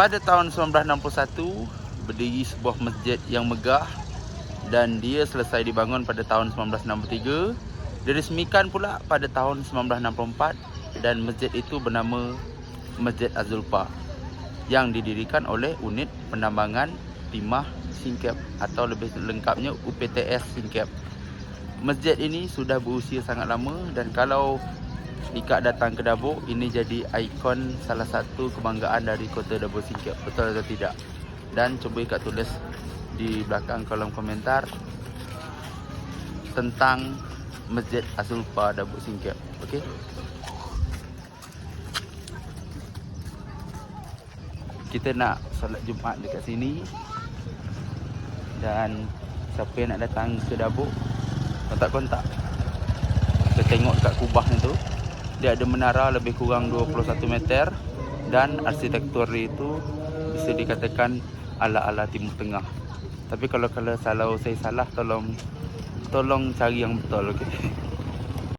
pada tahun 1961 berdiri sebuah masjid yang megah dan dia selesai dibangun pada tahun 1963 diresmikan pula pada tahun 1964 dan masjid itu bernama Masjid Azulpa yang didirikan oleh unit penambangan timah Singkep atau lebih lengkapnya UPTS Singkep. Masjid ini sudah berusia sangat lama dan kalau Ika datang ke Dabuk ini jadi ikon salah satu kebanggaan dari kota Dabuk Singkep. Betul atau tidak? Dan cuba Ika tulis di belakang kolom komentar tentang Masjid Azulpa Dabuk Singkep. Okey? Kita nak solat Jumaat dekat sini dan siapa yang nak datang ke Dabuk kontak-kontak kita tengok dekat kubah ni tu dia ada menara lebih kurang 21 meter dan arsitektur dia itu bisa dikatakan ala-ala Timur Tengah. Tapi kalau kalau salah saya salah tolong tolong cari yang betul okey